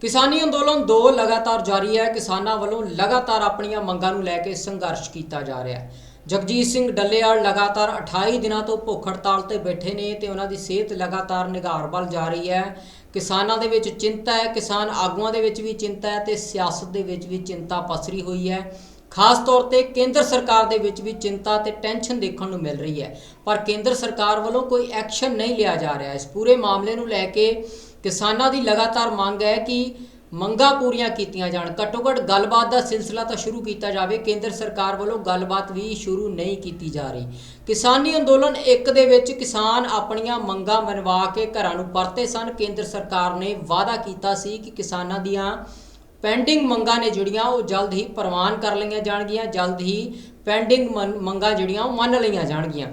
ਕਿਸਾਨੀ ਅੰਦੋਲਨ 2 ਲਗਾਤਾਰ ਜਾਰੀ ਹੈ। ਕਿਸਾਨਾਂ ਵੱਲੋਂ ਲਗਾਤਾਰ ਆਪਣੀਆਂ ਮੰਗਾਂ ਨੂੰ ਲੈ ਕੇ ਸੰਘਰਸ਼ ਕੀਤਾ ਜਾ ਰਿਹਾ ਹੈ। ਜਗਜੀਤ ਸਿੰਘ ਡੱਲੇਆਲ ਲਗਾਤਾਰ 28 ਦਿਨਾਂ ਤੋਂ ਭੁੱਖ ਹੜਤਾਲ ਤੇ ਬੈਠੇ ਨੇ ਤੇ ਉਹਨਾਂ ਦੀ ਸਿਹਤ ਲਗਾਤਾਰ ਨਿਗਾਰ ਵੱਲ ਜਾ ਰਹੀ ਹੈ। ਕਿਸਾਨਾਂ ਦੇ ਵਿੱਚ ਚਿੰਤਾ ਹੈ। ਕਿਸਾਨ ਆਗੂਆਂ ਦੇ ਵਿੱਚ ਵੀ ਚਿੰਤਾ ਹੈ ਤੇ ਸਿਆਸਤ ਦੇ ਵਿੱਚ ਵੀ ਚਿੰਤਾ ਪਸਰੀ ਹੋਈ ਹੈ। ਖਾਸ ਤੌਰ ਤੇ ਕੇਂਦਰ ਸਰਕਾਰ ਦੇ ਵਿੱਚ ਵੀ ਚਿੰਤਾ ਤੇ ਟੈਨਸ਼ਨ ਦੇਖਣ ਨੂੰ ਮਿਲ ਰਹੀ ਹੈ। ਪਰ ਕੇਂਦਰ ਸਰਕਾਰ ਵੱਲੋਂ ਕੋਈ ਐਕਸ਼ਨ ਨਹੀਂ ਲਿਆ ਜਾ ਰਿਹਾ। ਇਸ ਪੂਰੇ ਮਾਮਲੇ ਨੂੰ ਲੈ ਕੇ ਕਿਸਾਨਾਂ ਦੀ ਲਗਾਤਾਰ ਮੰਗ ਹੈ ਕਿ ਮੰਗਾਂ ਪੂਰੀਆਂ ਕੀਤੀਆਂ ਜਾਣ। ਘੱਟੋ ਘੱਟ ਗੱਲਬਾਤ ਦਾ ਸਿਲਸਿਲਾ ਤਾਂ ਸ਼ੁਰੂ ਕੀਤਾ ਜਾਵੇ। ਕੇਂਦਰ ਸਰਕਾਰ ਵੱਲੋਂ ਗੱਲਬਾਤ ਵੀ ਸ਼ੁਰੂ ਨਹੀਂ ਕੀਤੀ ਜਾ ਰਹੀ। ਕਿਸਾਨੀ ਅੰਦੋਲਨ ਇੱਕ ਦੇ ਵਿੱਚ ਕਿਸਾਨ ਆਪਣੀਆਂ ਮੰਗਾਂ ਮਨਵਾ ਕੇ ਘਰਾਂ ਨੂੰ ਪਰਤੇ ਸਨ। ਕੇਂਦਰ ਸਰਕਾਰ ਨੇ ਵਾਅਦਾ ਕੀਤਾ ਸੀ ਕਿ ਕਿਸਾਨਾਂ ਦੀਆਂ ਪੈਂਡਿੰਗ ਮੰਗਾਂ ਨੇ ਜਿਹੜੀਆਂ, ਉਹ ਜਲਦ ਹੀ ਪ੍ਰਵਾਨ ਕਰ ਲਈਆਂ ਜਾਣਗੀਆਂ। ਜਲਦ ਹੀ ਪੈਂਡਿੰਗ ਮਨ- ਮੰਗਾਂ ਜਿਹੜੀਆਂ, ਉਹ ਮੰਨ ਲਈਆਂ ਜਾਣਗੀਆਂ।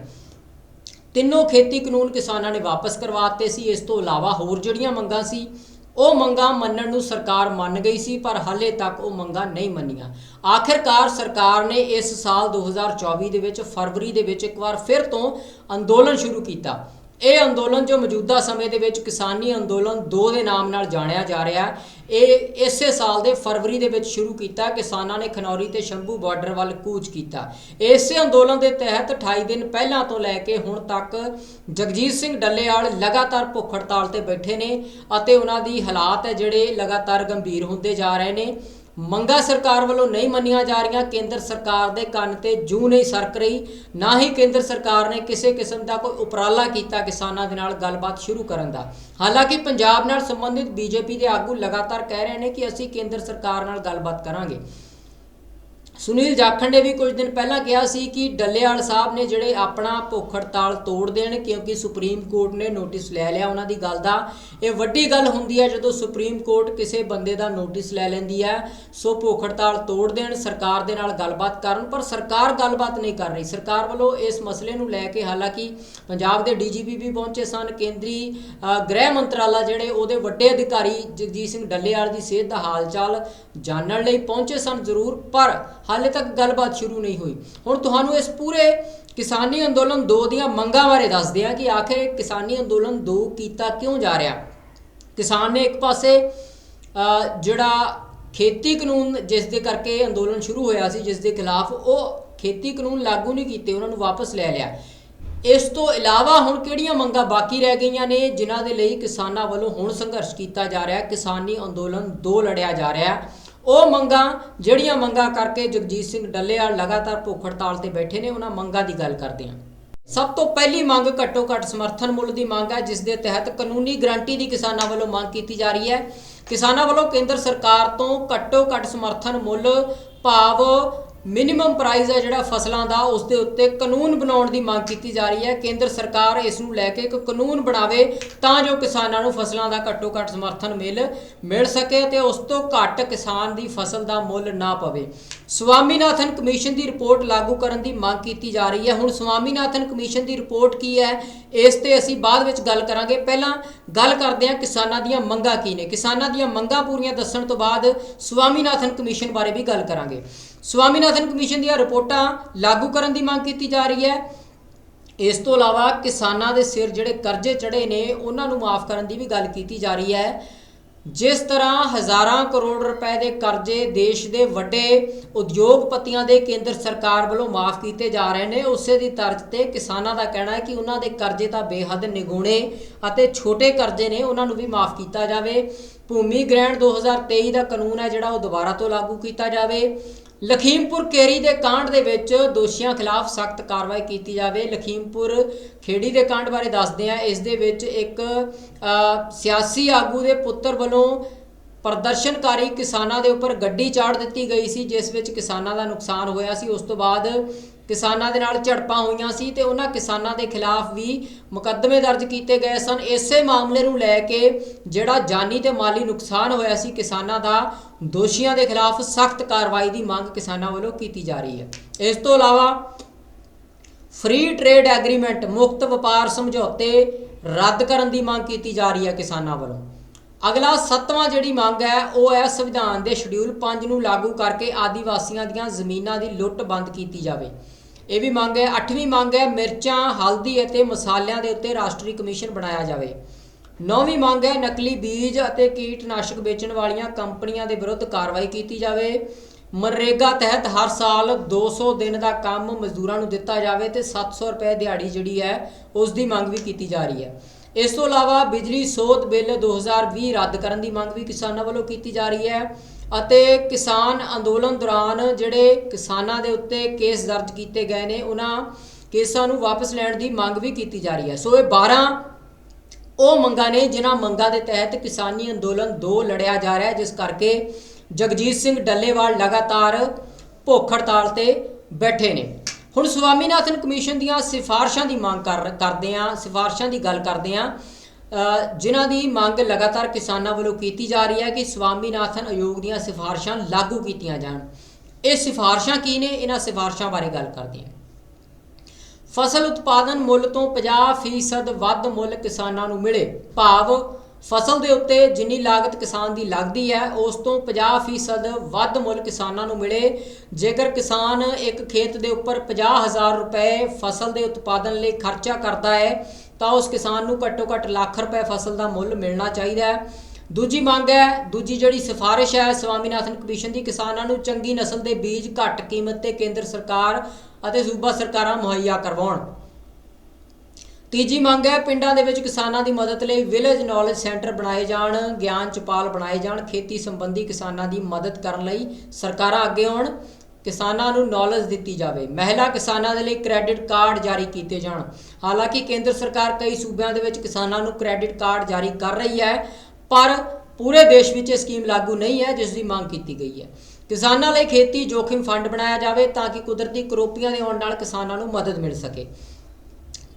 ਤਿੰਨੋਂ ਖੇਤੀ ਕਾਨੂੰਨ ਕਿਸਾਨਾਂ ਨੇ ਵਾਪਸ ਕਰਵਾਤੇ ਸੀ। ਇਸ ਤੋਂ ਇਲਾਵਾ ਹੋਰ ਜਿਹੜੀਆਂ ਮੰਗਾਂ ਸੀ, ਉਹ ਮੰਗਾਂ ਮੰਨਣ ਨੂੰ ਸਰਕਾਰ ਮੰਨ ਗਈ ਸੀ, ਪਰ ਹਾਲੇ ਤੱਕ ਉਹ ਮੰਗਾਂ ਨਹੀਂ ਮੰਨੀਆਂ। ਆਖਿਰਕਾਰ ਸਰਕਾਰ ਨੇ ਇਸ ਸਾਲ 2024 ਦੇ ਵਿੱਚ ਫਰਵਰੀ ਦੇ ਵਿੱਚ ਇੱਕ ਵਾਰ ਫਿਰ ਤੋਂ ਅੰਦੋਲਨ ਸ਼ੁਰੂ ਕੀਤਾ। ਇਹ ਅੰਦੋਲਨ ਜੋ ਮੌਜੂਦਾ ਸਮੇਂ ਦੇ ਵਿੱਚ ਕਿਸਾਨੀ ਅੰਦੋਲਨ 2 ਦੇ ਨਾਮ ਨਾਲ ਜਾਣਿਆ ਜਾ ਰਿਹਾ ਇਹ ਇਸੇ ਸਾਲ ਦੇ ਫਰਵਰੀ ਦੇ ਵਿੱਚ ਸ਼ੁਰੂ ਕੀਤਾ, ਕਿਸਾਨਾਂ ਨੇ ਖਨੌਰੀ ਤੇ ਸ਼ੰਭੂ ਬਾਰਡਰ ਵੱਲ ਕੂਚ ਕੀਤਾ। ਇਸੇ ਅੰਦੋਲਨ ਦੇ ਤਹਿਤ 28 ਦਿਨ ਪਹਿਲਾਂ ਤੋਂ ਲੈ ਕੇ ਹੁਣ ਤੱਕ ਜਗਜੀਤ ਸਿੰਘ ਡੱਲੇਵਾਲ ਲਗਾਤਾਰ ਭੁੱਖ ਹੜਤਾਲ ਤੇ ਬੈਠੇ ਨੇ ਅਤੇ ਉਹਨਾਂ ਦੀ ਹਾਲਾਤ ਹੈ ਜਿਹੜੇ ਲਗਾਤਾਰ ਗੰਭੀਰ ਹੁੰਦੇ ਜਾ ਰਹੇ ਨੇ। ਮੰਗਾ ਸਰਕਾਰ ਵੱਲੋਂ ਨਹੀਂ ਮੰਨੀਆਂ ਜਾ ਰਹੀਆਂ। ਕੇਂਦਰ ਸਰਕਾਰ ਦੇ ਕੰਨ ਤੇ ਜੂ ਨਹੀਂ ਸਰਕ ਰਹੀ। ਨਾ ਹੀ ਕੇਂਦਰ ਸਰਕਾਰ ਨੇ ਕਿਸੇ ਕਿਸਮ ਦਾ ਕੋਈ ਉਪਰਾਲਾ ਕੀਤਾ ਕਿਸਾਨਾਂ ਦੇ ਨਾਲ ਗੱਲਬਾਤ ਸ਼ੁਰੂ ਕਰਨ ਦਾ। ਹਾਲਾਂਕਿ ਪੰਜਾਬ ਨਾਲ ਸੰਬੰਧਿਤ ਬੀਜੇਪੀ ਦੇ ਆਗੂ ਲਗਾਤਾਰ ਕਹਿ ਰਹੇ ਨੇ ਕਿ ਅਸੀਂ ਕੇਂਦਰ ਸਰਕਾਰ ਨਾਲ ਗੱਲਬਾਤ ਕਰਾਂਗੇ। ਸੁਨੀਲ ਜਾਖੜ ਨੇ ਵੀ ਕੁਝ ਦਿਨ ਪਹਿਲਾਂ ਕਿਹਾ ਸੀ ਕਿ ਡੱਲੇਵਾਲ ਸਾਹਿਬ ਨੇ ਜਿਹੜੇ ਆਪਣਾ ਭੁੱਖ ਹੜਤਾਲ ਤੋੜ ਦੇਣ ਕਿਉਂਕਿ ਸੁਪਰੀਮ ਕੋਰਟ ਨੇ ਨੋਟਿਸ ਲੈ ਲਿਆ ਉਹਨਾਂ ਦੀ ਗੱਲ ਦਾ, ਇਹ ਵੱਡੀ ਗੱਲ ਹੁੰਦੀ ਹੈ ਜਦੋਂ ਸੁਪਰੀਮ ਕੋਰਟ ਕਿਸੇ ਬੰਦੇ ਦਾ ਨੋਟਿਸ ਲੈ ਲੈਂਦੀ ਹੈ, ਸੋ ਭੁੱਖ ਹੜਤਾਲ ਤੋੜ ਦੇਣ, ਸਰਕਾਰ ਦੇ ਨਾਲ ਗੱਲਬਾਤ ਕਰਨ, ਪਰ ਸਰਕਾਰ ਗੱਲਬਾਤ ਨਹੀਂ ਕਰ ਰਹੀ। ਸਰਕਾਰ ਵੱਲੋਂ ਇਸ ਮਸਲੇ ਨੂੰ ਲੈ ਕੇ ਹਾਲਾਂਕਿ ਪੰਜਾਬ ਦੇ ਡੀਜੀਪੀ ਵੀ ਪਹੁੰਚੇ ਸਨ, ਕੇਂਦਰੀ ਗ੍ਰਹਿ ਮੰਤਰਾਲਾ ਜਿਹੜੇ ਉਹਦੇ ਵੱਡੇ ਅਧਿਕਾਰੀ ਜਗਜੀਤ ਸਿੰਘ ਡੱਲੇਵਾਲ ਦੀ ਸਿਹਤ ਦਾ ਹਾਲ ਚਾਲ ਜਾਣਨ ਲਈ ਪਹੁੰਚੇ ਸਨ ਜ਼ਰੂਰ, ਪਰ ਹਾਲੇ ਤੱਕ ਗੱਲਬਾਤ ਸ਼ੁਰੂ ਨਹੀਂ ਹੋਈ। ਹੁਣ ਤੁਹਾਨੂੰ ਇਸ ਪੂਰੇ ਕਿਸਾਨੀ ਅੰਦੋਲਨ 2 ਦੀਆਂ ਮੰਗਾਂ ਬਾਰੇ ਦੱਸਦੇ ਹਾਂ ਕਿ ਆਖਿਰ ਕਿਸਾਨੀ ਅੰਦੋਲਨ 2 ਕੀਤਾ ਕਿਉਂ ਜਾ ਰਿਹਾ। ਕਿਸਾਨ ਨੇ ਇੱਕ ਪਾਸੇ ਜਿਹੜਾ ਖੇਤੀ ਕਾਨੂੰਨ ਜਿਸ ਦੇ ਕਰਕੇ ਅੰਦੋਲਨ ਸ਼ੁਰੂ ਹੋਇਆ ਸੀ, ਜਿਸ ਦੇ ਖਿਲਾਫ ਉਹ ਖੇਤੀ ਕਾਨੂੰਨ ਲਾਗੂ ਨਹੀਂ ਕੀਤੇ, ਉਹਨਾਂ ਨੂੰ ਵਾਪਸ ਲੈ ਲਿਆ। ਇਸ ਤੋਂ ਇਲਾਵਾ ਹੁਣ ਕਿਹੜੀਆਂ ਮੰਗਾਂ ਬਾਕੀ ਰਹਿ ਗਈਆਂ ਨੇ, ਜਿਨ੍ਹਾਂ ਦੇ ਲਈ ਕਿਸਾਨਾਂ ਵੱਲੋਂ ਹੁਣ ਸੰਘਰਸ਼ ਕੀਤਾ ਜਾ ਰਿਹਾ ਹੈ। ਕਿਸਾਨੀ ਅੰਦੋਲਨ 2 ਲੜਿਆ ਜਾ ਰਿਹਾ ਹੈ। ਉਹ ਮੰਗਾਂ, ਜਿਹੜੀਆਂ ਮੰਗਾਂ ਕਰਕੇ ਜਗਜੀਤ ਸਿੰਘ ਡੱਲੇਵਾਲ ਲਗਾਤਾਰ ਭੁੱਖ ਹੜਤਾਲ ਤੇ ਬੈਠੇ ਨੇ, ਉਹਨਾਂ ਮੰਗਾਂ ਦੀ ਗੱਲ ਕਰਦੇ ਹਾਂ। ਸਭ ਤੋਂ ਪਹਿਲੀ ਮੰਗ ਘੱਟੋ ਘੱਟ ਸਮਰਥਨ ਮੁੱਲ ਦੀ ਮੰਗ ਹੈ, ਜਿਸ ਦੇ ਤਹਿਤ ਕਾਨੂੰਨੀ ਗਰੰਟੀ ਦੀ ਕਿਸਾਨਾਂ ਵੱਲੋਂ ਮੰਗ ਕੀਤੀ ਜਾ ਰਹੀ ਹੈ। ਕਿਸਾਨਾਂ ਵੱਲੋਂ ਕੇਂਦਰ ਸਰਕਾਰ ਤੋਂ ਘੱਟੋ ਘੱਟ ਸਮਰਥਨ ਮੁੱਲ ਭਾਵ ਮਿਨੀਮਮ ਪ੍ਰਾਈਸ ਹੈ ਜਿਹੜਾ ਫਸਲਾਂ ਦਾ, ਉਸ ਦੇ ਉੱਤੇ ਕਾਨੂੰਨ ਬਣਾਉਣ ਦੀ ਮੰਗ ਕੀਤੀ ਜਾ ਰਹੀ ਹੈ। ਕੇਂਦਰ ਸਰਕਾਰ ਇਸ ਨੂੰ ਲੈ ਕੇ ਇੱਕ ਕਾਨੂੰਨ ਬਣਾਵੇ ਤਾਂ ਜੋ ਕਿਸਾਨਾਂ ਨੂੰ ਫਸਲਾਂ ਦਾ ਘੱਟੋ ਘੱਟ ਸਮਰਥਨ ਮਿਲ ਮਿਲ ਸਕੇ ਤੇ ਉਸ ਤੋਂ ਘੱਟ ਕਿਸਾਨ ਦੀ ਫਸਲ ਦਾ ਮੁੱਲ ਨਾ ਪਵੇ। ਸਵਾਮੀਨਾਥਨ ਕਮਿਸ਼ਨ ਦੀ ਰਿਪੋਰਟ ਲਾਗੂ ਕਰਨ ਦੀ ਮੰਗ ਕੀਤੀ ਜਾ ਰਹੀ ਹੈ। ਹੁਣ ਸਵਾਮੀਨਾਥਨ ਕਮਿਸ਼ਨ ਦੀ ਰਿਪੋਰਟ ਕੀ ਹੈ, ਇਸ ਤੇ ਅਸੀਂ ਬਾਅਦ ਵਿੱਚ ਗੱਲ ਕਰਾਂਗੇ। ਪਹਿਲਾਂ ਗੱਲ ਕਰਦੇ ਹਾਂ ਕਿਸਾਨਾਂ ਦੀਆਂ ਮੰਗਾਂ ਕੀ ਨੇ। ਕਿਸਾਨਾਂ ਦੀਆਂ ਮੰਗਾਂ ਪੂਰੀਆਂ ਦੱਸਣ ਤੋਂ ਬਾਅਦ ਸਵਾਮੀਨਾਥਨ ਕਮਿਸ਼ਨ ਬਾਰੇ ਵੀ ਗੱਲ ਕਰਾਂਗੇ। ਸਵਾਮੀਨਾਥਨ ਕਮਿਸ਼ਨ ਦੀਆਂ ਰਿਪੋਰਟਾਂ ਲਾਗੂ ਕਰਨ ਦੀ ਮੰਗ ਕੀਤੀ ਜਾ ਰਹੀ ਹੈ। ਇਸ ਤੋਂ ਇਲਾਵਾ ਕਿਸਾਨਾਂ ਦੇ ਸਿਰ ਜਿਹੜੇ ਕਰਜ਼ੇ ਚੜੇ ਨੇ, ਉਹਨਾਂ ਨੂੰ ਮਾਫ ਕਰਨ ਦੀ ਵੀ ਗੱਲ ਕੀਤੀ ਜਾ ਰਹੀ ਹੈ। ਜਿਸ ਤਰ੍ਹਾਂ ਹਜ਼ਾਰਾਂ ਕਰੋੜ ਰੁਪਏ ਦੇ ਕਰਜ਼ੇ ਦੇਸ਼ ਦੇ ਵੱਡੇ ਉਦਯੋਗਪਤੀਆਂ ਦੇ ਕੇਂਦਰ ਸਰਕਾਰ ਵੱਲੋਂ ਮਾਫ ਕੀਤੇ ਜਾ ਰਹੇ ਨੇ, ਉਸੇ ਦੀ ਤਰਜ਼ ਤੇ ਕਿਸਾਨਾਂ ਦਾ ਕਹਿਣਾ ਹੈ ਕਿ ਉਹਨਾਂ ਦੇ ਕਰਜ਼ੇ ਤਾਂ ਬੇਹੱਦ ਨਿਗੂਣੇ ਅਤੇ ਛੋਟੇ ਕਰਜ਼ੇ ਨੇ, ਉਹਨਾਂ ਨੂੰ ਵੀ ਮਾਫ ਕੀਤਾ ਜਾਵੇ। ਭੂਮੀ ਗ੍ਰਹਿਣ 2023 ਦਾ ਕਾਨੂੰਨ ਹੈ ਜਿਹੜਾ ਉਹ ਦੁਬਾਰਾ ਤੋਂ ਲਾਗੂ ਕੀਤਾ ਜਾਵੇ। ਲਖੀਮਪੁਰ ਕੇਰੀ ਦੇ ਕਾਂਡ ਦੇ ਵਿੱਚ ਦੋਸ਼ੀਆਂ ਖਿਲਾਫ ਸਖਤ ਕਾਰਵਾਈ ਕੀਤੀ ਜਾਵੇ। ਲਖੀਮਪੁਰ ਖੇੜੀ ਦੇ ਕਾਂਡ ਬਾਰੇ ਦੱਸਦੇ ਆ ਇਸ ਦੇ ਵਿੱਚ ਇੱਕ ਸਿਆਸੀ ਆਗੂ ਦੇ ਪੁੱਤਰ ਵੱਲੋਂ ਪ੍ਰਦਰਸ਼ਨਕਾਰੀ ਕਿਸਾਨਾਂ ਦੇ ਉੱਪਰ ਗੱਡੀ ਚਾੜ ਦਿੱਤੀ ਗਈ ਸੀ, ਜਿਸ ਵਿੱਚ ਕਿਸਾਨਾਂ ਦਾ ਨੁਕਸਾਨ ਹੋਇਆ ਸੀ। ਉਸ ਤੋਂ ਬਾਅਦ ਕਿਸਾਨਾਂ ਦੇ ਨਾਲ ਝੜਪਾਂ ਹੋਈਆਂ ਸੀ ਤੇ ਉਹਨਾਂ ਕਿਸਾਨਾਂ ਦੇ ਖਿਲਾਫ ਵੀ ਮੁਕੱਦਮੇ ਦਰਜ ਕੀਤੇ ਗਏ ਸਨ। ਇਸੇ ਮਾਮਲੇ ਨੂੰ ਲੈ ਕੇ ਜਿਹੜਾ ਜਾਨੀ ਤੇ ਮਾਲੀ ਨੁਕਸਾਨ ਹੋਇਆ ਸੀ, ਕਿਸਾਨਾਂ ਦਾ ਦੋਸ਼ੀਆਂ ਦੇ ਖਿਲਾਫ ਸਖਤ ਕਾਰਵਾਈ ਦੀ ਮੰਗ ਕਿਸਾਨਾਂ ਵੱਲੋਂ ਕੀਤੀ ਜਾ ਰਹੀ ਹੈ। ਇਸ ਤੋਂ ਇਲਾਵਾ ਫ੍ਰੀ ਟ੍ਰੇਡ ਐਗਰੀਮੈਂਟ ਮੁਕਤ ਵਪਾਰ ਸਮਝੌਤੇ ਰੱਦ ਕਰਨ ਦੀ ਮੰਗ ਕੀਤੀ ਜਾ ਰਹੀ ਹੈ ਕਿਸਾਨਾਂ ਵੱਲੋਂ। ਅਗਲਾ ਸੱਤਵਾਂ ਜਿਹੜੀ ਮੰਗ ਹੈ, ਉਹ ਹੈ ਸੰਵਿਧਾਨ ਦੇ ਸ਼ਡਿਊਲ 5 ਨੂੰ ਲਾਗੂ ਕਰਕੇ ਆਦੀਵਾਸੀਆਂ ਦੀਆਂ ਜ਼ਮੀਨਾਂ ਦੀ ਲੁੱਟ ਬੰਦ ਕੀਤੀ ਜਾਵੇ। ਇਹ ਵੀ ਮੰਗ ਹੈ, ਅੱਠਵੀਂ ਮੰਗ ਹੈ, ਮਿਰਚਾਂ, ਹਲਦੀ ਅਤੇ ਮਸਾਲਿਆਂ ਦੇ ਉੱਤੇ ਰਾਸ਼ਟਰੀ ਕਮਿਸ਼ਨ ਬਣਾਇਆ ਜਾਵੇ। ਨੌਵੀਂ ਮੰਗ ਹੈ, ਨਕਲੀ ਬੀਜ ਅਤੇ ਕੀਟਨਾਸ਼ਕ ਵੇਚਣ ਵਾਲੀਆਂ ਕੰਪਨੀਆਂ ਦੇ ਵਿਰੁੱਧ ਕਾਰਵਾਈ ਕੀਤੀ ਜਾਵੇ। ਮਨਰੇਗਾ ਤਹਿਤ ਹਰ ਸਾਲ 200 ਦਿਨ ਦਾ ਕੰਮ ਮਜ਼ਦੂਰਾਂ ਨੂੰ ਦਿੱਤਾ ਜਾਵੇ ਤੇ 700 ਰੁਪਏ ਦਿਹਾੜੀ ਜਿਹੜੀ ਹੈ, ਉਸ ਦੀ ਮੰਗ ਵੀ ਕੀਤੀ ਜਾ ਰਹੀ ਹੈ। ਇਸ ਤੋਂ ਇਲਾਵਾ ਬਿਜਲੀ ਸੋਧ ਬਿੱਲ 2020 ਰੱਦ ਕਰਨ ਦੀ ਮੰਗ ਵੀ ਕਿਸਾਨਾਂ ਵੱਲੋਂ ਕੀਤੀ ਜਾ ਰਹੀ ਹੈ। ਅਤੇ ਕਿਸਾਨ ਅੰਦੋਲਨ ਦੌਰਾਨ ਜਿਹੜੇ ਕਿਸਾਨਾਂ ਦੇ ਉੱਤੇ ਕੇਸ ਦਰਜ ਕੀਤੇ ਗਏ ਨੇ, ਉਹਨਾਂ ਕੇਸਾਂ ਨੂੰ ਵਾਪਸ ਲੈਣ ਦੀ ਮੰਗ ਵੀ ਕੀਤੀ ਜਾ ਰਹੀ ਹੈ। ਸੋ ਇਹ 12 ਉਹ ਮੰਗਾਂ ਨੇ, ਜਿਨ੍ਹਾਂ ਮੰਗਾਂ ਦੇ ਤਹਿਤ ਕਿਸਾਨੀ ਅੰਦੋਲਨ 2 ਲੜਿਆ ਜਾ ਰਿਹਾ ਹੈ, ਜਿਸ ਕਰਕੇ ਜਗਜੀਤ ਸਿੰਘ ਡੱਲੇਵਾਲ ਲਗਾਤਾਰ ਭੁੱਖ ਹੜਤਾਲ ਤੇ ਬੈਠੇ ਨੇ। ਹੁਣ ਸਵਾਮੀਨਾਥਨ ਕਮਿਸ਼ਨ ਦੀਆਂ ਸਿਫਾਰਸ਼ਾਂ ਦੀ ਮੰਗ ਕਰ, ਕਰਦੇ ਆ ਸਿਫਾਰਸ਼ਾਂ ਦੀ ਗੱਲ ਕਰਦੇ ਆ ਜਿਨ੍ਹਾਂ ਦੀ ਮੰਗ ਲਗਾਤਾਰ ਕਿਸਾਨਾਂ ਵੱਲੋਂ ਕੀਤੀ ਜਾ ਰਹੀ ਹੈ ਕਿ ਸਵਾਮੀਨਾਥਨ ਆਯੋਗ ਦੀਆਂ ਸਿਫਾਰਸ਼ਾਂ ਲਾਗੂ ਕੀਤੀਆਂ ਜਾਣ। ਇਹ ਸਿਫਾਰਸ਼ਾਂ ਕੀ ਨੇ? ਇਹਨਾਂ ਸਿਫਾਰਸ਼ਾਂ ਬਾਰੇ ਗੱਲ ਕਰਦੇ ਹਾਂ। ਫਸਲ ਉਤਪਾਦਨ ਮੁੱਲ ਤੋਂ 50% ਵੱਧ ਮੁੱਲ ਕਿਸਾਨਾਂ ਨੂੰ ਮਿਲੇ। ਭਾਵ, ਫਸਲ ਦੇ ਉੱਤੇ ਜਿੰਨੀ ਲਾਗਤ ਕਿਸਾਨ ਦੀ ਲੱਗਦੀ ਹੈ, ਉਸ ਤੋਂ 50% ਵੱਧ ਮੁੱਲ ਕਿਸਾਨਾਂ ਨੂੰ ਮਿਲੇ। ਜੇਕਰ ਕਿਸਾਨ ਇੱਕ ਖੇਤ ਦੇ ਉੱਪਰ 50000 ਰੁਪਏ ਫਸਲ ਦੇ ਉਤਪਾਦਨ ਲਈ ਖਰਚਾ ਕਰਦਾ ਹੈ ਤਾਂ ਉਸ ਕਿਸਾਨ ਨੂੰ ਘੱਟੋ ਘੱਟ ਲੱਖ ਰੁਪਏ ਫਸਲ ਦਾ ਮੁੱਲ ਮਿਲਣਾ ਚਾਹੀਦਾ ਹੈ। ਦੂਜੀ ਮੰਗ ਹੈ, ਦੂਜੀ ਜਿਹੜੀ ਸਿਫਾਰਿਸ਼ ਹੈ ਸਵਾਮੀਨਾਥਨ ਕਮਿਸ਼ਨ ਦੀ, ਕਿਸਾਨਾਂ ਨੂੰ ਚੰਗੀ ਨਸਲ ਦੇ ਬੀਜ ਘੱਟ ਕੀਮਤ ਤੇ ਕੇਂਦਰ ਸਰਕਾਰ ਅਤੇ ਸੂਬਾ ਸਰਕਾਰਾਂ ਮੁਹੱਈਆ ਕਰਵਾਉਣ। ਤੀਜੀ ਮੰਗ ਹੈ, ਪਿੰਡਾਂ ਦੇ ਵਿੱਚ ਕਿਸਾਨਾਂ ਦੀ ਮਦਦ ਲਈ ਵਿਲੇਜ ਨੌਲੇਜ ਸੈਂਟਰ ਬਣਾਏ ਜਾਣ, ਗਿਆਨ ਚਪਾਲ ਬਣਾਏ ਜਾਣ, ਖੇਤੀ ਸੰਬੰਧੀ ਕਿਸਾਨਾਂ ਦੀ ਮਦਦ ਕਰਨ ਲਈ ਸਰਕਾਰਾਂ ਅੱਗੇ ਆਉਣ। ਕਿਸਾਨਾਂ ਨੂੰ ਨੌਲੇਜ ਦਿੱਤੀ ਜਾਵੇ। ਮਹਿਲਾ ਕਿਸਾਨਾਂ ਦੇ ਲਈ ਕ੍ਰੈਡਿਟ ਕਾਰਡ ਜਾਰੀ ਕੀਤੇ ਜਾਣ। ਹਾਲਾਂਕਿ ਕੇਂਦਰ ਸਰਕਾਰ ਕਈ ਸੂਬਿਆਂ ਦੇ ਵਿੱਚ ਕਿਸਾਨਾਂ ਨੂੰ ਕ੍ਰੈਡਿਟ ਕਾਰਡ ਜਾਰੀ ਕਰ ਰਹੀ ਹੈ, ਪਰ ਪੂਰੇ ਦੇਸ਼ ਵਿੱਚ ਇਹ ਸਕੀਮ ਲਾਗੂ ਨਹੀਂ ਹੈ, ਜਿਸ ਦੀ ਮੰਗ ਕੀਤੀ ਗਈ ਹੈ। ਕਿਸਾਨਾਂ ਲਈ ਖੇਤੀ ਜੋਖਿਮ ਫੰਡ ਬਣਾਇਆ ਜਾਵੇ ਤਾਂ ਕਿ ਕੁਦਰਤੀ ਕਰੋਪੀਆਂ ਦੇ ਆਉਣ ਨਾਲ ਕਿਸਾਨਾਂ ਨੂੰ ਮਦਦ ਮਿਲ ਸਕੇ।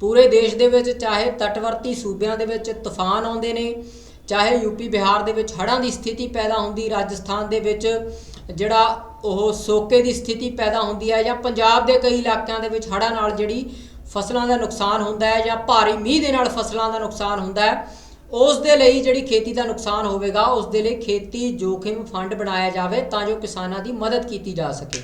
ਪੂਰੇ ਦੇਸ਼ ਦੇ ਵਿੱਚ ਚਾਹੇ ਤਟਵਰਤੀ ਸੂਬਿਆਂ ਦੇ ਵਿੱਚ ਤੂਫਾਨ ਆਉਂਦੇ ਨੇ, ਚਾਹੇ ਯੂਪੀ ਬਿਹਾਰ ਦੇ ਵਿੱਚ ਹੜ੍ਹਾਂ ਦੀ ਸਥਿਤੀ ਪੈਦਾ ਹੁੰਦੀ, ਰਾਜਸਥਾਨ ਦੇ ਵਿੱਚ ਜਿਹੜਾ ਉਹ ਸੋਕੇ ਦੀ ਸਥਿਤੀ ਪੈਦਾ ਹੁੰਦੀ ਹੈ ਜਾਂ ਪੰਜਾਬ ਦੇ ਕਈ ਇਲਾਕਿਆਂ ਦੇ ਵਿੱਚ ਹੜ੍ਹਾਂ ਨਾਲ ਜਿਹੜੀ ਫਸਲਾਂ ਦਾ ਨੁਕਸਾਨ ਹੁੰਦਾ ਹੈ ਜਾਂ ਭਾਰੀ ਮੀਂਹ ਦੇ ਨਾਲ ਫਸਲਾਂ ਦਾ ਨੁਕਸਾਨ ਹੁੰਦਾ ਹੈ, ਉਸ ਦੇ ਲਈ ਜਿਹੜੀ ਖੇਤੀ ਦਾ ਨੁਕਸਾਨ ਹੋਵੇਗਾ, ਉਸ ਦੇ ਲਈ ਖੇਤੀ ਜੋਖਿਮ ਫੰਡ ਬਣਾਇਆ ਜਾਵੇ ਤਾਂ ਜੋ ਕਿਸਾਨਾਂ ਦੀ ਮਦਦ ਕੀਤੀ ਜਾ ਸਕੇ।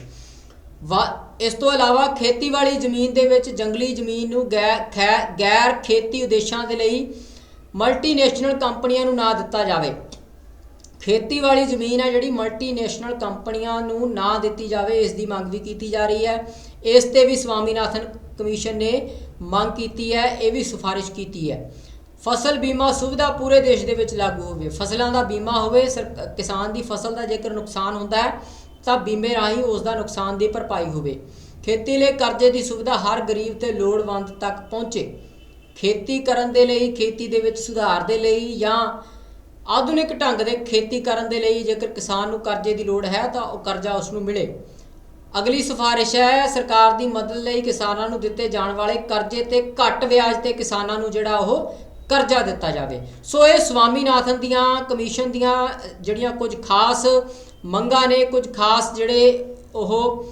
ਵਾ, ਇਸ ਤੋਂ ਇਲਾਵਾ ਖੇਤੀਬਾੜੀ ਜ਼ਮੀਨ ਦੇ ਵਿੱਚ ਜੰਗਲੀ ਜ਼ਮੀਨ ਨੂੰ ਗੈਰ ਖੈ- ਗੈਰ ਖੇਤੀ ਉਦੇਸ਼ਾਂ ਦੇ ਲਈ ਮਲਟੀਨੈਸ਼ਨਲ ਕੰਪਨੀਆਂ ਨੂੰ ਨਾ ਦਿੱਤਾ ਜਾਵੇ। ਖੇਤੀ ਵਾਲੀ ਜ਼ਮੀਨ ਹੈ ਜਿਹੜੀ ਮਲਟੀਨੈਸ਼ਨਲ ਕੰਪਨੀਆਂ ਨੂੰ ਨਾ ਦਿੱਤੀ ਜਾਵੇ, ਇਸ ਦੀ ਮੰਗ ਵੀ ਕੀਤੀ ਜਾ ਰਹੀ ਹੈ। ਇਸ ਤੇ ਵੀ ਸਵਾਮੀਨਾਥਨ ਕਮਿਸ਼ਨ ਨੇ ਮੰਗ ਕੀਤੀ ਹੈ, ਇਹ ਵੀ ਸਿਫਾਰਿਸ਼ ਕੀਤੀ ਹੈ। ਫਸਲ ਬੀਮਾ ਸੁਵਿਧਾ ਪੂਰੇ ਦੇਸ਼ ਦੇ ਵਿੱਚ ਲਾਗੂ ਹੋਵੇ। ਫਸਲਾਂ ਦਾ ਬੀਮਾ ਹੋਵੇ, ਸਰ- ਕਿਸਾਨ ਦੀ ਫਸਲ ਦਾ ਜੇਕਰ ਨੁਕਸਾਨ ਹੁੰਦਾ ਹੈ, ਤਾਂ ਬੀਮੇ ਰਾਹੀਂ ਉਸ ਦਾ ਨੁਕਸਾਨ ਦੀ ਭਰਪਾਈ ਹੋਵੇ। ਖੇਤੀ ਲਈ ਕਰਜ਼ੇ ਦੀ ਸੁਵਿਧਾ ਹਰ ਗਰੀਬ ਤੇ ਲੋੜਵੰਦ ਤੱਕ ਪਹੁੰਚੇ। ਖੇਤੀ ਕਰਨ ਦੇ ਲਈ, ਖੇਤੀ ਦੇ ਵਿੱਚ ਸੁਧਾਰ ਦੇ ਲਈ ਜਾਂ ਆਧੁਨਿਕ ਢੰਗ ਦੇ ਖੇਤੀ ਕਰਨ ਦੇ ਲਈ ਜੇਕਰ ਕਿਸਾਨ ਨੂੰ ਕਰਜ਼ੇ ਦੀ ਲੋੜ ਹੈ ਤਾਂ ਉਹ ਕਰਜ਼ਾ ਉਸ ਨੂੰ ਮਿਲੇ। ਅਗਲੀ ਸਿਫਾਰਿਸ਼ ਹੈ, ਸਰਕਾਰ ਦੀ ਮਦਦ ਲਈ ਕਿਸਾਨਾਂ ਨੂੰ ਦਿੱਤੇ ਜਾਣ ਵਾਲੇ ਕਰਜ਼ੇ ਤੇ ਘੱਟ ਵਿਆਜ ਤੇ ਕਿਸਾਨਾਂ ਨੂੰ ਜਿਹੜਾ ਉਹ ਕਰਜ਼ਾ ਦਿੱਤਾ ਜਾਵੇ। ਸੋ ਇਹ ਸਵਾਮੀਨਾਥਨ ਦੀਆਂ, ਕਮਿਸ਼ਨ ਦੀਆਂ ਜਿਹੜੀਆਂ ਕੁਝ ਖਾਸ ਮੰਗਾਂ ਨੇ, ਕੁਝ ਖਾਸ ਜਿਹੜੇ ਉਹ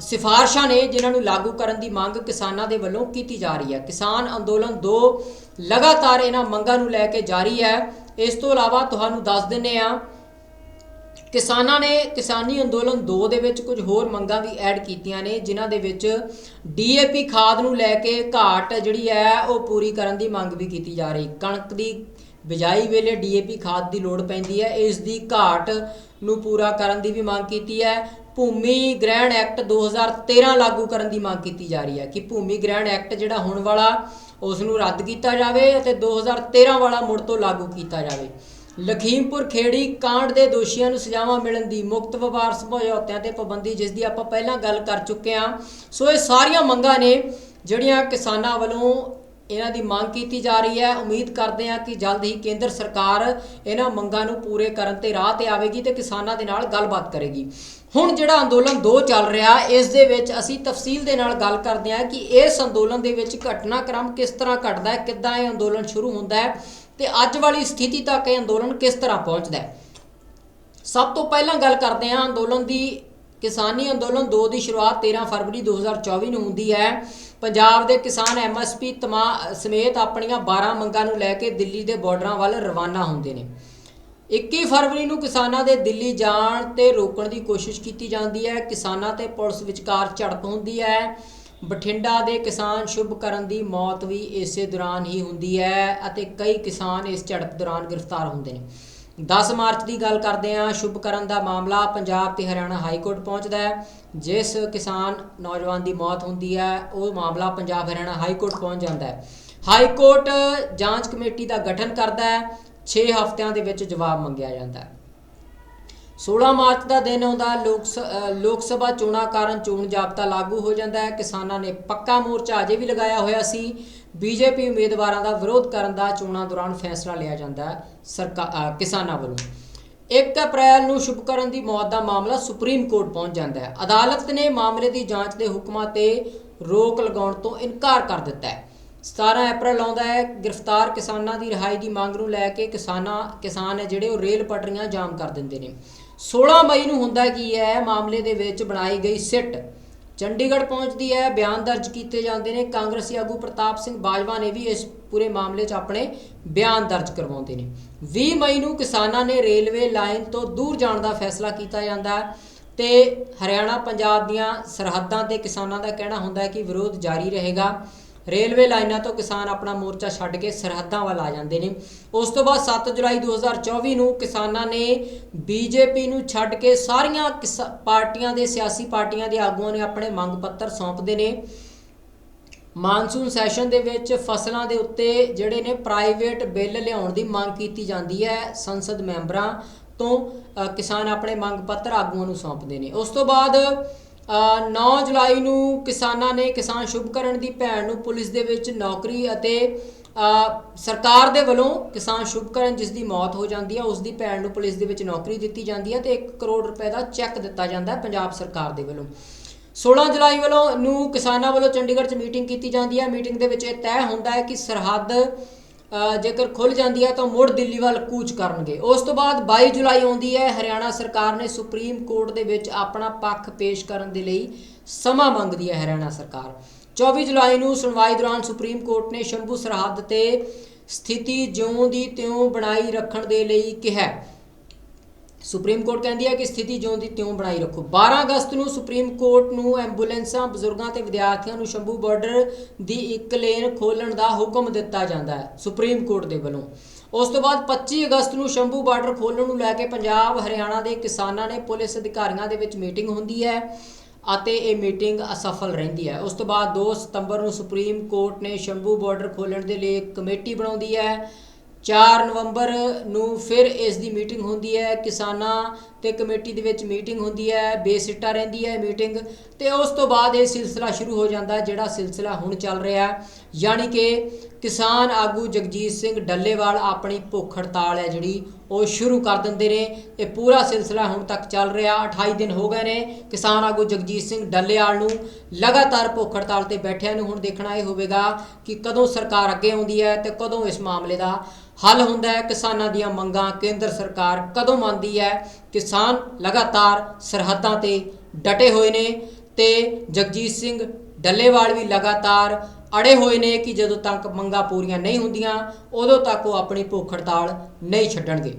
ਸਿਫਾਰਸ਼ਾਂ ਨੇ ਜਿਨ੍ਹਾਂ ਨੂੰ ਲਾਗੂ ਕਰਨ ਦੀ ਮੰਗ ਕਿਸਾਨਾਂ ਦੇ ਵੱਲੋਂ ਕੀਤੀ ਜਾ ਰਹੀ ਹੈ। ਕਿਸਾਨ ਅੰਦੋਲਨ 2 ਲਗਾਤਾਰ ਇਹਨਾਂ ਮੰਗਾਂ ਨੂੰ ਲੈ ਕੇ ਜਾਰੀ ਹੈ। ਇਸ ਤੋਂ ਇਲਾਵਾ ਤੁਹਾਨੂੰ ਦੱਸ ਦਿੰਨੇ ਆ ਕਿਸਾਨਾਂ ਨੇ ਕਿਸਾਨੀ ਅੰਦੋਲਨ 2 ਦੇ ਵਿੱਚ ਕੁਝ ਹੋਰ ਮੰਗਾਂ ਵੀ ਐਡ ਕੀਤੀਆਂ ਨੇ, ਜਿਨ੍ਹਾਂ ਦੇ ਵਿੱਚ ਡੀਏਪੀ ਖਾਦ ਨੂੰ ਲੈ ਕੇ ਘਾਟ ਜਿਹੜੀ ਹੈ ਉਹ ਪੂਰੀ ਕਰਨ ਦੀ ਮੰਗ ਵੀ ਕੀਤੀ ਜਾ ਰਹੀ। ਕਣਕ ਦੀ ਬਿਜਾਈ ਵੇਲੇ ਡੀਏਪੀ ਖਾਦ ਦੀ ਲੋੜ ਪੈਂਦੀ ਹੈ, ਇਸ ਦੀ ਘਾਟ ਨੂੰ ਪੂਰਾ ਕਰਨ ਦੀ ਵੀ ਮੰਗ ਕੀਤੀ ਹੈ। ਭੂਮੀ ਗ੍ਰਹਿਣ ਐਕਟ 2013 ਲਾਗੂ ਕਰਨ ਦੀ ਮੰਗ ਕੀਤੀ ਜਾ ਰਹੀ ਹੈ ਕਿ ਭੂਮੀ ਗ੍ਰਹਿਣ ਐਕਟ ਜਿਹੜਾ ਹੋਣ ਵਾਲਾ ਉਸ ਨੂੰ ਰੱਦ ਕੀਤਾ ਜਾਵੇ ਅਤੇ 2013 ਵਾਲਾ ਮੁੜ ਤੋਂ ਲਾਗੂ ਕੀਤਾ ਜਾਵੇ। ਲਖੀਮਪੁਰ ਖੇੜੀ ਕਾਂਡ ਦੇ ਦੋਸ਼ੀਆਂ ਨੂੰ ਸਜ਼ਾਵਾਂ ਮਿਲਣ ਦੀ ਮੁਕਤ ਵਪਾਰ ਸਮਝੌਤਿਆਂ ਤੇ ਪਾਬੰਦੀ, ਜਿਸ ਦੀ ਆਪਾਂ ਪਹਿਲਾਂ ਗੱਲ ਕਰ ਚੁੱਕੇ ਹਾਂ। ਸੋ ਇਹ ਸਾਰੀਆਂ ਮੰਗਾਂ ਨੇ ਜਿਹੜੀਆਂ ਕਿਸਾਨਾਂ ਵੱਲੋਂ ਇਹਨਾਂ ਦੀ ਮੰਗ ਕੀਤੀ ਜਾ ਰਹੀ ਹੈ। ਉਮੀਦ ਕਰਦੇ ਹਾਂ ਕਿ ਜਲਦ ਹੀ ਕੇਂਦਰ ਸਰਕਾਰ ਇਹਨਾਂ ਮੰਗਾਂ ਨੂੰ ਪੂਰੇ ਕਰਨ ਤੇ ਰਾਹ ਤੇ ਆਵੇਗੀ ਤੇ ਕਿਸਾਨਾਂ ਦੇ ਨਾਲ ਗੱਲਬਾਤ ਕਰੇਗੀ। ਹੁਣ ਜਿਹੜਾ ਅੰਦੋਲਨ 2 ਚੱਲ ਰਿਹਾ, ਇਸ ਦੇ ਵਿੱਚ ਅਸੀਂ ਤਫਸੀਲ ਦੇ ਨਾਲ ਗੱਲ ਕਰਦੇ ਹਾਂ ਕਿ ਇਸ ਅੰਦੋਲਨ ਦੇ ਵਿੱਚ ਘਟਨਾਕ੍ਰਮ ਕਿਸ ਤਰ੍ਹਾਂ ਘਟਦਾ ਹੈ, ਕਿੱਦਾਂ ਇਹ ਅੰਦੋਲਨ ਸ਼ੁਰੂ ਹੁੰਦਾ ਹੈ ਤੇ ਅੱਜ ਵਾਲੀ ਸਥਿਤੀ ਤੱਕ ਇਹ ਅੰਦੋਲਨ ਕਿਸ ਤਰ੍ਹਾਂ ਪਹੁੰਚਦਾ ਹੈ। ਸਭ ਤੋਂ ਪਹਿਲਾਂ ਗੱਲ ਕਰਦੇ ਹਾਂ, ਅੰਦੋਲਨ ਦੀ ਕਿਸਾਨੀ ਅੰਦੋਲਨ 2 ਦੀ ਸ਼ੁਰੂਆਤ 13 ਫਰਵਰੀ 2024 ਨੂੰ ਹੁੰਦੀ ਹੈ। ਪੰਜਾਬ ਦੇ ਕਿਸਾਨ ਐਮਐਸਪੀ ਤਮਾ ਸਮੇਤ ਆਪਣੀਆਂ 12 ਮੰਗਾਂ ਨੂੰ ਲੈ ਕੇ ਦਿੱਲੀ ਦੇ ਬਾਰਡਰਾਂ ਵੱਲ ਰਵਾਨਾ ਹੁੰਦੇ ਨੇ। 21 ਫਰਵਰੀ ਨੂੰ ਕਿਸਾਨਾਂ ਦੇ ਦਿੱਲੀ ਜਾਣ ਤੇ ਰੋਕਣ ਦੀ ਕੋਸ਼ਿਸ਼ ਕੀਤੀ ਜਾਂਦੀ ਹੈ। ਕਿਸਾਨਾਂ ਤੇ ਪੁਲਿਸ ਵਿਚਕਾਰ ਝੜਪ ਹੁੰਦੀ ਹੈ। ਬਠਿੰਡਾ ਦੇ ਕਿਸਾਨ ਸ਼ੁਭਕਰਨ ਦੀ ਮੌਤ ਵੀ ਇਸੇ ਦੌਰਾਨ ਹੀ ਹੁੰਦੀ ਹੈ ਅਤੇ ਕਈ ਕਿਸਾਨ ਇਸ ਝੜਪ ਦੌਰਾਨ ਗ੍ਰਿਫਤਾਰ ਹੁੰਦੇ ਨੇ। 10 ਮਾਰਚ ਦੀ ਗੱਲ ਕਰਦੇ ਹਾਂ। ਸ਼ੁਭ ਕਰਨ ਦਾ ਮਾਮਲਾ ਪੰਜਾਬ ਤੇ ਹਰਿਆਣਾ ਹਾਈ ਕੋਰਟ ਪਹੁੰਚਦਾ ਹੈ। ਜਿਸ ਕਿਸਾਨ ਨੌਜਵਾਨ ਦੀ ਮੌਤ ਹੁੰਦੀ ਹੈ, ਉਹ ਮਾਮਲਾ ਪੰਜਾਬ ਹਰਿਆਣਾ ਹਾਈ ਕੋਰਟ ਪਹੁੰਚ ਜਾਂਦਾ ਹੈ। ਹਾਈ ਕੋਰਟ ਜਾਂਚ ਕਮੇਟੀ ਦਾ ਗਠਨ ਕਰਦਾ ਹੈ। 6 ਹਫ਼ਤਿਆਂ ਦੇ ਵਿੱਚ ਜਵਾਬ ਮੰਗਿਆ ਜਾਂਦਾ ਹੈ। 16 ਮਾਰਚ ਦਾ ਦਿਨ ਆਉਂਦਾ, ਲੋਕ ਸ- ਲੋਕ ਸਭਾ ਚੋਣਾਂ ਕਾਰਨ ਚੋਣ ਜਾਬਤਾ ਲਾਗੂ ਹੋ ਜਾਂਦਾ ਹੈ। ਕਿਸਾਨਾਂ ਨੇ ਪੱਕਾ ਮੋਰਚਾ ਅਜੇ ਵੀ ਲਗਾਇਆ ਹੋਇਆ ਸੀ। ਬੀਜੇਪੀ ਉਮੀਦਵਾਰਾਂ ਦਾ ਵਿਰੋਧ ਕਰਨ ਦਾ ਚੋਣਾਂ ਦੌਰਾਨ ਫੈਸਲਾ ਲਿਆ ਜਾਂਦਾ ਹੈ ਸਰਕਾਰ ਕਿਸਾਨਾਂ ਵੱਲੋਂ। 1 ਅਪ੍ਰੈਲ ਨੂੰ ਸ਼ੁਭਕਰਨ ਦੀ ਮੌਤ ਦਾ ਮਾਮਲਾ ਸੁਪਰੀਮ ਕੋਰਟ ਪਹੁੰਚ ਜਾਂਦਾ ਹੈ। ਅਦਾਲਤ ਨੇ ਮਾਮਲੇ ਦੀ ਜਾਂਚ ਦੇ ਹੁਕਮਾਂ ਤੇ ਰੋਕ ਲਗਾਉਣ ਤੋਂ ਇਨਕਾਰ ਕਰ ਦਿੱਤਾ ਹੈ। 17 ਅਪ੍ਰੈਲ ਆਉਂਦਾ ਹੈ। ਗ੍ਰਿਫਤਾਰ ਕਿਸਾਨਾਂ ਦੀ ਰਿਹਾਈ ਦੀ ਮੰਗ ਨੂੰ ਲੈ ਕੇ ਕਿਸਾਨਾਂ, ਕਿਸਾਨ ਹੈ ਜਿਹੜੇ ਉਹ ਰੇਲ ਪਟਰੀਆਂ ਜਾਮ ਕਰ ਦਿੰਦੇ ਨੇ। 16 ਮਈ ਨੂੰ ਹੁੰਦਾ ਕੀ ਹੈ? ਮਾਮਲੇ ਦੇ ਵਿੱਚ ਬਣਾਈ ਗਈ ਸਿੱਟ। ਚੰਡੀਗੜ੍ਹ ਪਹੁੰਚਦੀ ਹੈ, ਬਿਆਨ ਦਰਜ ਕੀਤੇ ਜਾਂਦੇ ਨੇ। ਕਾਂਗਰਸੀ ਆਗੂ ਪ੍ਰਤਾਪ ਸਿੰਘ ਬਾਜਵਾ ਨੇ ਵੀ ਇਸ ਪੂਰੇ ਮਾਮਲੇ 'ਚ ਆਪਣੇ ਬਿਆਨ ਦਰਜ ਕਰਵਾਉਂਦੇ ਨੇ। 20 ਮਈ ਨੂੰ ਕਿਸਾਨਾਂ ਨੇ ਰੇਲਵੇ ਲਾਈਨ ਤੋਂ ਦੂਰ ਜਾਣ ਦਾ ਫੈਸਲਾ ਕੀਤਾ ਜਾਂਦਾ ਹੈ ਤੇ ਹਰਿਆਣਾ, ਪੰਜਾਬ ਦੀਆਂ ਸਰਹੱਦਾਂ ਤੇ ਕਿਸਾਨਾਂ ਦਾ ਕਹਿਣਾ ਹੁੰਦਾ ਹੈ ਕਿ ਵਿਰੋਧ ਜਾਰੀ ਰਹੇਗਾ। ਰੇਲਵੇ ਲਾਈਨਾਂ ਤੋਂ ਕਿਸਾਨ ਆਪਣਾ ਮੋਰਚਾ ਛੱਡ ਕੇ ਸਰਹੱਦਾਂ ਵੱਲ ਆ ਜਾਂਦੇ ਨੇ। ਉਸ ਤੋਂ ਬਾਅਦ 7 ਜੁਲਾਈ 2024 ਨੂੰ ਕਿਸਾਨਾਂ ਨੇ ਬੀਜੇਪੀ ਨੂੰ ਛੱਡ ਕੇ ਸਾਰੀਆਂ ਕਿਸਾ- ਪਾਰਟੀਆਂ ਦੇ ਸਿਆਸੀ ਪਾਰਟੀਆਂ ਦੇ ਆਗੂਆਂ ਨੇ ਆਪਣੇ ਮੰਗ ਪੱਤਰ ਸੌਂਪਦੇ ਨੇ। ਮਾਨਸੂਨ ਸੈਸ਼ਨ ਦੇ ਵਿੱਚ ਫਸਲਾਂ ਦੇ ਉੱਤੇ ਜਿਹੜੇ ਨੇ ਪ੍ਰਾਈਵੇਟ ਬਿੱਲ ਲਿਆਉਣ ਦੀ ਮੰਗ ਕੀਤੀ ਜਾਂਦੀ ਹੈ ਸੰਸਦ ਮੈਂਬਰਾਂ ਤੋਂ ਕਿਸਾਨ ਆਪਣੇ ਮੰਗ ਪੱਤਰ ਆਗੂਆਂ ਨੂੰ ਸੌਂਪਦੇ ਨੇ। ਉਸ ਤੋਂ ਬਾਅਦ 9 ਜੁਲਾਈ ਨੂੰ ਕਿਸਾਨਾਂ ਨੇ ਕਿਸਾਨ ਸ਼ੁਭਕਰਨ ਦੀ ਭੈਣ ਨੂੰ ਪੁਲਿਸ ਦੇ ਵਿੱਚ ਨੌਕਰੀ ਅਤੇ ਸਰਕਾਰ ਦੇ ਵੱਲੋਂ ਕਿਸਾਨ ਸ਼ੁਭਕਰਨ ਜਿਸ ਦੀ ਮੌਤ ਹੋ ਜਾਂਦੀ ਹੈ, ਉਸ ਦੀ ਭੈਣ ਨੂੰ ਪੁਲਿਸ ਦੇ ਵਿੱਚ ਨੌਕਰੀ ਦਿੱਤੀ ਜਾਂਦੀ ਹੈ ਤੇ 1 ਕਰੋੜ ਰੁਪਏ ਦਾ ਚੈੱਕ ਦਿੱਤਾ ਜਾਂਦਾ ਹੈ ਪੰਜਾਬ ਸਰਕਾਰ ਦੇ ਵੱਲੋਂ। 16 ਜੁਲਾਈ ਵੱਲੋਂ ਨੂੰ ਕਿਸਾਨਾਂ ਵੱਲੋਂ ਚੰਡੀਗੜ੍ਹ 'ਚ ਮੀਟਿੰਗ ਕੀਤੀ ਜਾਂਦੀ ਹੈ। ਮੀਟਿੰਗ ਦੇ ਵਿੱਚ ਇਹ ਤੈਅ ਹੁੰਦਾ ਹੈ ਕਿ ਸਰਹੱਦ ਜੇਕਰ ਖੁੱਲ ਜਾਂਦੀ ਹੈ ਤਾਂ ਮੁੜ ਦਿੱਲੀ ਵੱਲ ਕੂਚ ਕਰਨਗੇ। ਉਸ ਤੋਂ ਬਾਅਦ 22 ਜੁਲਾਈ ਆਉਂਦੀ ਹੈ, ਹਰਿਆਣਾ ਸਰਕਾਰ ਨੇ ਸੁਪਰੀਮ ਕੋਰਟ ਦੇ ਵਿੱਚ ਆਪਣਾ ਪੱਖ ਪੇਸ਼ ਕਰਨ ਦੇ ਲਈ ਸਮਾਂ ਮੰਗਦੀ ਹੈ ਹਰਿਆਣਾ ਸਰਕਾਰ। 24 ਜੁਲਾਈ ਨੂੰ ਸੁਣਵਾਈ ਦੌਰਾਨ ਸੁਪਰੀਮ ਕੋਰਟ ਨੇ ਸ਼ੰਭੂ ਸਰਹੱਦ ਤੇ ਸਥਿਤੀ ਜਿਉਂ ਦੀ ਤਿਉਂ ਬਣਾਈ ਰੱਖਣ ਦੇ ਲਈ ਕਿਹਾ। ਸੁਪਰੀਮ ਕੋਰਟ ਕਹਿੰਦੀ ਹੈ ਕਿ ਸਥਿਤੀ ਜਿਉਂ ਦੀ ਤਿਉਂ ਬਣਾਈ ਰੱਖੋ। 12 ਅਗਸਤ ਨੂੰ ਸੁਪਰੀਮ ਕੋਰਟ ਨੂੰ ਐਂਬੂਲੈਂਸਾਂ, ਬਜ਼ੁਰਗਾਂ ਤੇ ਵਿਦਿਆਰਥੀਆਂ ਨੂੰ ਸ਼ੰਭੂ ਬਾਰਡਰ ਦੀ ਇੱਕ ਲੇਨ ਖੋਲਣ ਦਾ ਹੁਕਮ ਦਿੱਤਾ ਜਾਂਦਾ ਹੈ, ਸੁਪਰੀਮ ਕੋਰਟ ਦੇ ਵੱਲੋਂ। ਉਸ ਤੋਂ ਬਾਅਦ 25 ਅਗਸਤ ਨੂੰ ਸ਼ੰਭੂ ਬਾਰਡਰ ਖੋਲਣ ਨੂੰ ਲੈ ਕੇ ਪੰਜਾਬ, ਹਰਿਆਣਾ ਦੇ ਕਿਸਾਨਾਂ ਨੇ ਪੁਲਿਸ ਅਧਿਕਾਰੀਆਂ ਦੇ ਵਿੱਚ ਮੀਟਿੰਗ ਹੁੰਦੀ ਹੈ ਅਤੇ ਇਹ ਮੀਟਿੰਗ ਅਸਫਲ ਰਹਿੰਦੀ ਹੈ। ਉਸ ਤੋਂ ਬਾਅਦ 2 ਸਤੰਬਰ ਨੂੰ ਸੁਪਰੀਮ ਕੋਰਟ ਨੇ ਸ਼ੰਭੂ ਬਾਰਡਰ ਖੋਲਣ ਦੇ ਲਈ ਕਮੇਟੀ ਬਣਾਉਂਦੀ ਹੈ। 4 ਨਵੰਬਰ ਨੂੰ ਫਿਰ ਇਸ ਦੀ ਮੀਟਿੰਗ ਹੁੰਦੀ ਹੈ, ਕਿਸਾਨਾਂ ਤੇ ਕਮੇਟੀ ਦੇ ਵਿੱਚ ਮੀਟਿੰਗ ਹੁੰਦੀ ਹੈ, ਬੇਸਿੱਟਾ ਰਹਿੰਦੀ ਹੈ ਮੀਟਿੰਗ ਤੇ ਉਸ ਤੋਂ ਬਾਅਦ ਇਹ ਸਿਲਸਿਲਾ ਸ਼ੁਰੂ ਹੋ ਜਾਂਦਾ ਜਿਹੜਾ ਸਿਲਸਿਲਾ ਹੁਣ ਚੱਲ ਰਿਹਾ। ਯਾਨੀ ਕਿ ਕਿਸਾਨ ਆਗੂ ਜਗਜੀਤ ਸਿੰਘ ਡੱਲੇਵਾਲ ਆਪਣੀ ਭੁੱਖ ਹੜਤਾਲ ਹੈ ਜਿਹੜੀ ਉਹ ਸ਼ੁਰੂ ਕਰ ਦਿੰਦੇ ਨੇ। ਇਹ ਪੂਰਾ ਸਿਲਸਿਲਾ ਹੁਣ ਤੱਕ ਚੱਲ ਰਿਹਾ। 28 ਦਿਨ ਹੋ ਗਏ ਨੇ ਕਿਸਾਨ ਆਗੂ ਜਗਜੀਤ ਸਿੰਘ ਡੱਲੇਵਾਲ ਨੂੰ ਲਗਾਤਾਰ ਭੁੱਖ ਹੜਤਾਲ ਤੇ ਬੈਠਿਆਂ ਨੂੰ ਹੁਣ ਦੇਖਣਾ ਇਹ ਹੋਵੇਗਾ ਕਿ ਕਦੋਂ ਸਰਕਾਰ ਅੱਗੇ ਆਉਂਦੀ ਹੈ ਤੇ ਕਦੋਂ ਇਸ ਮਾਮਲੇ ਦਾ ਹੱਲ ਹੁੰਦਾ ਹੈ। ਕਿਸਾਨਾਂ ਦੀਆਂ ਮੰਗਾਂ ਕੇਂਦਰ ਸਰਕਾਰ ਕਦੋਂ ਮੰਨਦੀ ਹੈ? ਕਿਸਾਨ ਲਗਾਤਾਰ ਸਰਹੱਦਾਂ ਤੇ ਡਟੇ ਹੋਏ ਨੇ ਤੇ ਜਗਜੀਤ ਸਿੰਘ ਡੱਲੇਵਾਲ ਵੀ ਲਗਾਤਾਰ ਅੜੇ ਹੋਏ ਨੇ ਕਿ ਜਦੋਂ ਤੱਕ ਮੰਗਾਂ ਪੂਰੀਆਂ ਨਹੀਂ ਹੁੰਦੀਆਂ, ਉਦੋਂ ਤੱਕ ਉਹ ਆਪਣੀ ਭੁੱਖ ਹੜਤਾਲ ਨਹੀਂ ਛੱਡਣਗੇ।